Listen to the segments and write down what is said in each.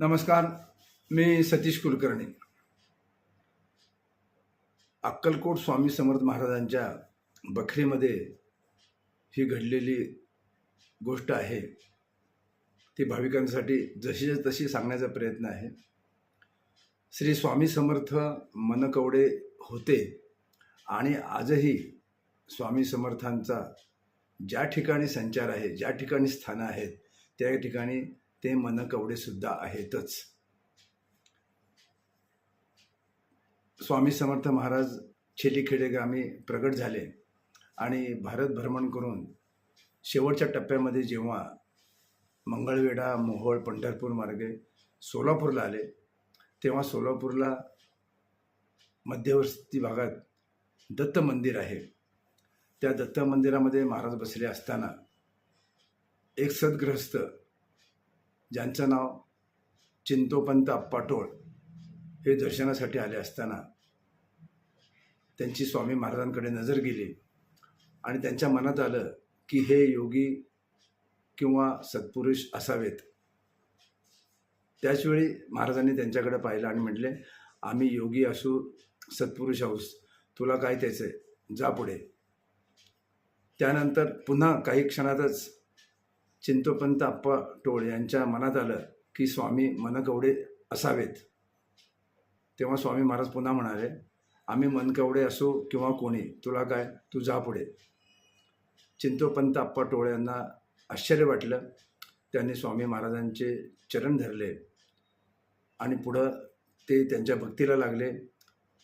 नमस्कार मी सतीश कुलकर्णी. अक्कलकोट स्वामी समर्थ महाराजांच्या बखरीमध्ये ही घडलेली गोष्ट आहे. ती भाविकांसाठी जशी तशी सांगण्याचा प्रयत्न आहे. श्री स्वामी समर्थ मनकवडे होते आणि आजही स्वामी समर्थांचा ज्या ठिकाणी संचार आहे ज्या ठिकाणी स्थानं आहेत त्या ठिकाणी ते मनकवडे सुद्धा आहेतच. स्वामी समर्थ महाराज छेलीखेडे गामी प्रगट झाले आणि भारत भ्रमण करून शेवटच्या टप्प्यामध्ये जेव्हा मंगळवेढा मोहोळ पंढरपूर मार्गे सोलापूरला आले तेव्हा सोलापूरला मध्यवर्ती भागात दत्त मंदिर आहे. त्या दत्त मंदिरामध्ये महाराज बसले असताना एक सद्ग्रस्त ज्यांचं नाव चिंतोपंत अप्पाटोळ हे दर्शनासाठी आले असताना त्यांची स्वामी महाराजांकडे नजर गेली आणि त्यांच्या मनात आलं की हे योगी किंवा सत्पुरुष असावेत. त्याचवेळी महाराजांनी त्यांच्याकडे पाहिलं आणि म्हटले आम्ही योगी असू सत्पुरुष आहोस. तुला काय त्याचं आहे जा पुढे. त्यानंतर पुन्हा काही क्षणातच चिंतोपंत आप्पा टोळ यांच्या मनात आलं की स्वामी मनकवडे असावेत. तेव्हा स्वामी महाराज पुन्हा म्हणाले आम्ही मनकवडे असो किंवा कोणी तुला काय? तू जा पुढे. चिंतोपंत आप्पा टोळ यांना आश्चर्य वाटलं. त्यांनी स्वामी महाराजांचे चरण धरले आणि पुढं ते त्यांच्या भक्तीला लागले.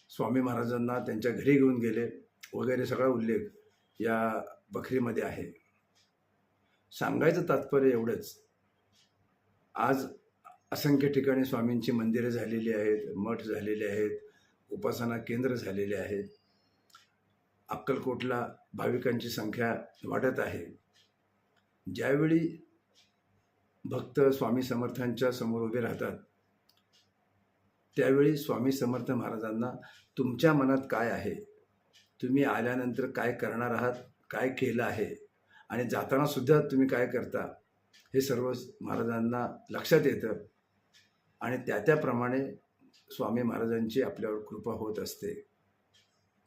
स्वामी महाराजांना त्यांच्या घरी घेऊन गेले. वगैरे सगळा उल्लेख या बखरीमध्ये आहे. सांगायचं तात्पर्य एवढंच. आज असंख्य ठिकाणी स्वामींची मंदिरं झालेली आहेत मठ झालेले आहेत उपासना केंद्र झालेले आहेत. अक्कलकोटला भाविकांची संख्या वाढत आहे. ज्यावेळी भक्त स्वामी समर्थांच्या समोर उभे राहतात त्यावेळी स्वामी समर्थ महाराजांना तुमच्या मनात काय आहे? तुम्ही आल्यानंतर काय करणार आहात? काय केलं आहे? आणि जाताना सुद्धा तुम्ही काय करता हे सर्व महाराजांना लक्षात येतं. आणि त्या त्याप्रमाणे स्वामी महाराजांची आपल्यावर कृपा होत असते.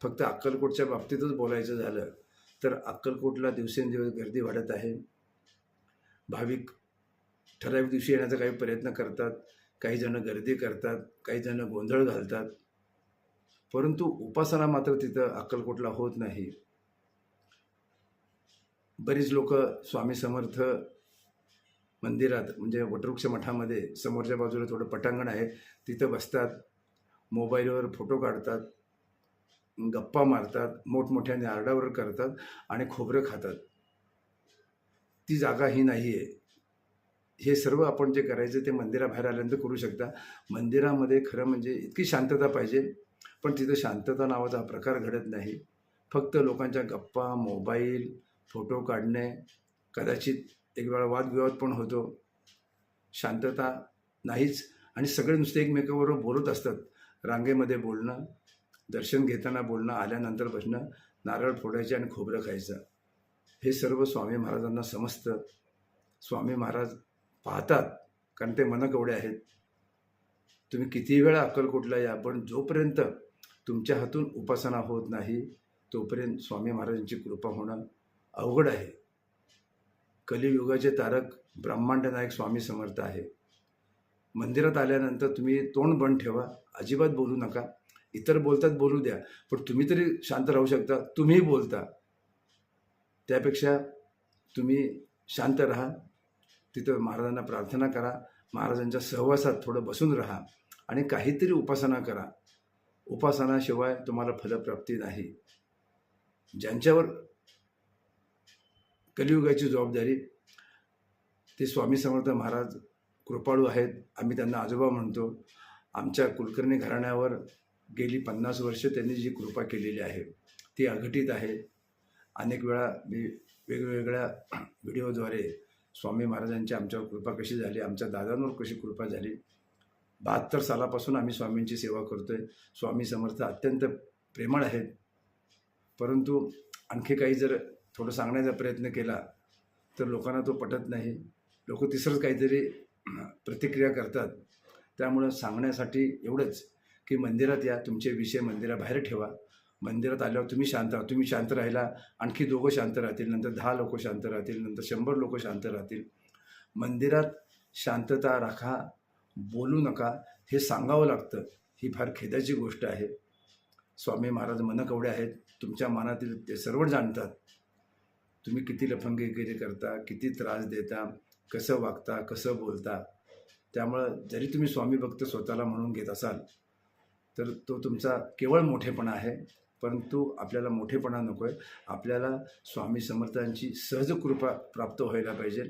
फक्त अक्कलकोटच्या बाबतीतच बोलायचं झालं तर अक्कलकोटला दिवसेंदिवस गर्दी वाढत आहे. भाविक ठराविक दिवशी येण्याचा काही प्रयत्न करतात काही जणं गर्दी करतात काही जणं गोंधळ घालतात. परंतु उपासना मात्र तिथं अक्कलकोटला होत नाही. बरीच लोक स्वामी समर्थ मंदिरात म्हणजे वटवृक्ष मठामध्ये समोरच्या बाजूला थोडं पटांगण आहे तिथं बसतात मोबाईलवर फोटो काढतात गप्पा मारतात मोठमोठ्याने आरडावर करतात आणि खोबरं खातात. ती जागा ही नाही आहे हे सर्व आपण जे करायचं ते मंदिराबाहेर आल्यानंतर करू शकता. मंदिरामध्ये खरं म्हणजे इतकी शांतता पाहिजे पण तिथं शांतता नावाचा प्रकार घडत नाही. फक्त लोकांच्या गप्पा मोबाईल फोटो काढणे कदाचित एक वेळा वादविवाद पण होतो. शांतता नाहीच आणि सगळे नुसते एकमेकाबरोबर बोलत असतात. रांगेमध्ये बोलणं दर्शन घेताना बोलणं आल्यानंतर बसणं नारळ फोडायचे आणि खोबरं खायचं. हे सर्व स्वामी महाराजांना समजतं. स्वामी महाराज पाहतात कारण ते मनकवडे आहेत. तुम्ही किती वेळा अक्कलकोटला या पण जोपर्यंत तुमच्या हातून उपासना होत नाही तोपर्यंत स्वामी महाराजांची कृपा होणं अवघड आहे. कलियुगाचे तारक ब्रह्मांड नायक स्वामी समर्थ आहे. मंदिरात आल्यानंतर तुम्ही तोंड बंद ठेवा. अजिबात बोलू नका. इतर बोलतात बोलू द्या. पण तुम्ही तरी शांत राहू शकता. तुम्ही बोलता. त्यापेक्षा तुम्ही शांत राहा. तिथं महाराजांना प्रार्थना करा. महाराजांच्या सहवासात थोडं बसून राहा. आणि काहीतरी उपासना करा. उपासनाशिवाय तुम्हाला फलप्राप्ती नाही. ज्यांच्यावर कलियुगाची जबाबदारी. ते स्वामी समर्थ महाराज कृपाळू आहेत. आम्ही त्यांना आजोबा म्हणतो. आमच्या कुलकर्णी घराण्यावर गेली पन्नास वर्ष त्यांनी जी कृपा केलेली आहे ती अघटित आहे. अनेक वेळा मी वेगवेगळ्या व्हिडिओद्वारे स्वामी महाराजांची आमच्यावर कृपा कशी झाली आमच्या दादांवर कशी कृपा झाली बहात्तर सालापासून आम्ही स्वामींची सेवा करतो आहे स्वामी समर्थ अत्यंत प्रेमळ आहेत. परंतु आणखी काही जर थोडं सांगण्याचा प्रयत्न केला तर लोकांना तो पटत नाही. लोक तिसरंच काहीतरी प्रतिक्रिया करतात. त्यामुळं सांगण्यासाठी एवढंच की मंदिरात या तुमचे विषय मंदिराबाहेर ठेवा. मंदिरात आल्यावर तुम्ही शांत राहा. तुम्ही शांत राहिला आणखी दोघं शांत राहतील नंतर दहा लोक शांत राहतील नंतर शंभर लोक शांत राहतील. मंदिरात शांतता राखा बोलू नका हे सांगावं लागतं. ही फार खेदाची गोष्ट आहे. स्वामी महाराज मनकवडे आहेत. तुमच्या मनातील ते सर्व जाणतात. तुम्ही किती लफंगीगिरी करता किती त्रास देता कसं वागता कसं बोलता त्यामुळं जरी तुम्ही स्वामी भक्त स्वतःला म्हणून घेत असाल तर तो तुमचा केवळ मोठेपणा आहे परंतु आपल्याला मोठेपणा नको आहे आपल्याला स्वामी समर्थांची सहज कृपा प्राप्त व्हायला पाहिजे.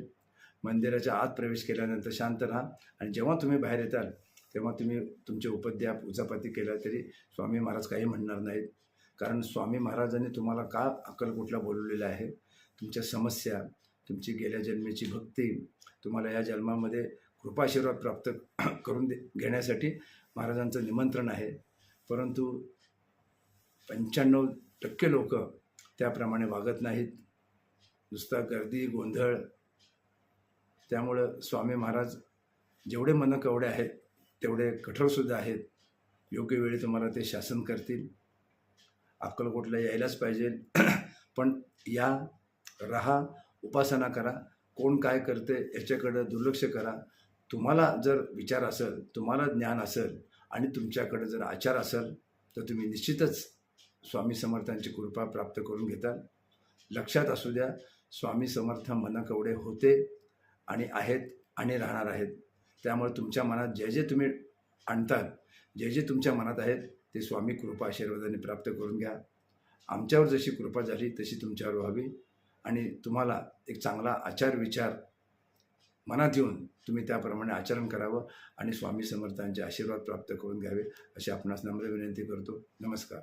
मंदिराच्या आत प्रवेश केल्यानंतर शांत राहा आणि जेव्हा तुम्ही बाहेर येताल तेव्हा तुम्ही तुमचे उपद्या पूजापाती केला तरी स्वामी महाराज काही म्हणणार नाहीत. कारण स्वामी महाराजांनी तुम्हाला का अक्कलकोटला बोलवलेलं आहे? तुमच्या समस्या तुमची गेल्या जन्मीची भक्ती तुम्हाला या जन्मामध्ये कृपाशीर्वाद प्राप्त करून दे घेण्यासाठी महाराजांचं निमंत्रण आहे. परंतु पंच्याण्णव टक्के लोक त्याप्रमाणे वागत नाहीत. नुसता गर्दी गोंधळ. त्यामुळं स्वामी महाराज जेवढे मन कवडे आहेत तेवढे कठोरसुद्धा आहेत. योग्य वेळी तुम्हाला ते शासन करतील. अक्कलकोटला यायलाच पाहिजे. पण या राहा उपासना करा. कोण काय करते याच्याकडं दुर्लक्ष करा. तुम्हाला जर विचार असेल तुम्हाला ज्ञान असेल आणि तुमच्याकडे जर आचार असेल तर तुम्ही निश्चितच स्वामी समर्थांची कृपा प्राप्त करून घेताल. लक्षात असू द्या स्वामी समर्थ मनकवडे होते आणि आहेत आणि राहणार आहेत. त्यामुळे तुमच्या मनात जे जे तुम्ही आणतात जे जे तुमच्या मनात आहेत ते स्वामी कृपा आशीर्वादाने प्राप्त करून घ्या. आमच्यावर जशी कृपा झाली तशी तुमच्यावर व्हावी. आणि तुम्हाला एक चांगला आचार विचार मनात येऊन तुम्ही त्याप्रमाणे आचरण करावं आणि स्वामी समर्थांचे आशीर्वाद प्राप्त करून घ्यावे अशी आपणास नम्र विनंती करतो. नमस्कार.